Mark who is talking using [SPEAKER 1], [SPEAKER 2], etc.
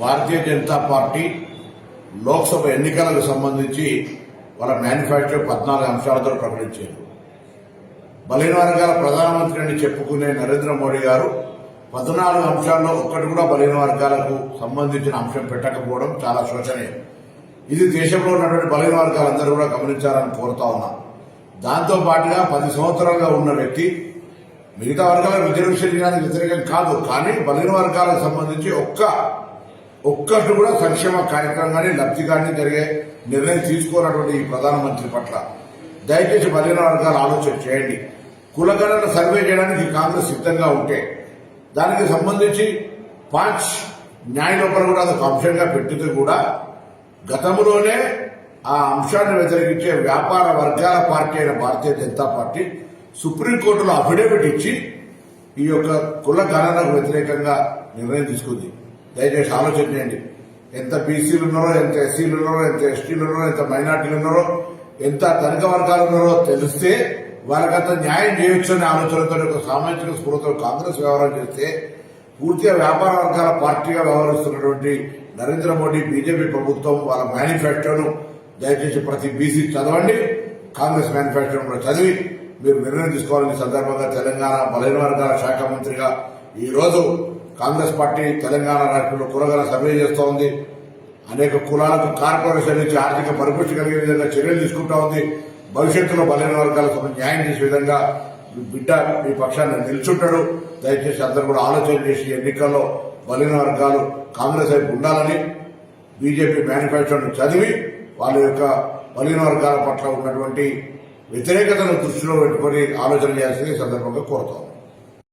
[SPEAKER 1] భారతీయ Janata party Lok Sabha ఎన్నికలకు సంబంధించి వాళ్ళ మేనిఫెస్టో పద్నాలుగు అంశాలతో ప్రకటించారు. బలహీన వర్గాల ప్రధానమంత్రి అని చెప్పుకునే నరేంద్ర మోడీ గారు పద్నాలుగు అంశాల్లో ఒక్కటి కూడా బలహీన వర్గాలకు సంబంధించిన అంశం పెట్టకపోవడం చాలా శోచనీయం. ఇది దేశంలో ఉన్నటువంటి బలహీన వర్గాలందరూ కూడా గమనించాలని కోరుతా ఉన్నా. దాంతో పాటుగా పది సంవత్సరాలుగా ఉన్న వ్యక్తి మిగతా వర్గాల రిజర్వేషన్ చేయడానికి వ్యతిరేకం కాదు కానీ బలహీన వర్గాలకు సంబంధించి ఒక్క ఒక్కటి కూడా సంక్షేమ కార్యక్రమం కానీ లబ్ధి కానీ జరిగే నిర్ణయం తీసుకోనటువంటి ఈ ప్రధానమంత్రి పట్ల దయచేసి బలహీన వర్గాలు ఆలోచన చేయండి. కులగణన సర్వే చేయడానికి కాంగ్రెస్ సిద్ధంగా ఉంటే దానికి సంబంధించి పాంచ్ న్యాయ లోపల కూడా అదొక అంశంగా పెట్టితే కూడా గతంలోనే ఆ అంశాన్ని వ్యతిరేకించే వ్యాపార వర్గాల పార్టీ అయిన భారతీయ జనతా పార్టీ సుప్రీంకోర్టులో అఫిడవిట్ ఇచ్చి ఈ యొక్క కుల గణనకు వ్యతిరేకంగా నిర్ణయం తీసుకుంది. దయచేసి ఆలోచన చేయండి. ఎంత బీసీలు ఉన్నారో ఎంత ఎస్సీలు ఉన్నారో ఎంత ఎస్టీలు ఉన్నారో ఎంత మైనార్టీలు ఉన్నారో ఎంత ధనిక వర్గాలు ఉన్నారో తెలిస్తే వాళ్ళకంత న్యాయం చేయొచ్చు అనే ఆలోచనతో ఒక సామాజిక స్ఫూర్తితో కాంగ్రెస్ వ్యవహారం చేస్తే పూర్తిగా వ్యాపార వర్గాల పార్టీగా వ్యవహరిస్తున్నటువంటి నరేంద్ర మోడీ బీజేపీ ప్రభుత్వం వాళ్ళ మేనిఫెస్టోను దయచేసి ప్రతి బీసీ చదవండి. కాంగ్రెస్ మేనిఫెస్టోను కూడా చదివి మీరు నిర్ణయం తీసుకోవాలని సందర్భంగా తెలంగాణ బలైన వర్గాల శాఖ మంత్రిగా ఈ రోజు కాంగ్రెస్ పార్టీ తెలంగాణ రాష్ట్రంలో కూరగాయల సర్వే చేస్తూ ఉంది. అనేక కులాలకు కార్పొరేషన్ నుంచి ఆర్థిక పరిపుష్టి కలిగే విధంగా చర్యలు తీసుకుంటా ఉంది. భవిష్యత్తులో బలైన వర్గాలకు న్యాయం చేసే విధంగా బిడ్డ మీ పక్షాన్ని నిల్చుంటాడు. దయచేసి అందరూ కూడా ఆలోచన చేసి ఎన్నికల్లో బలైన వర్గాలు కాంగ్రెస్ వైపు ఉండాలని బీజేపీ మేనిఫెస్టోను చదివి వాళ్ళ యొక్క బలైన వర్గాల పట్ల ఉన్నటువంటి వ్యతిరేకతను దృష్టిలో పెట్టుకుని ఆలోచన చేయాల్సింది సందర్భంగా కోరుతాం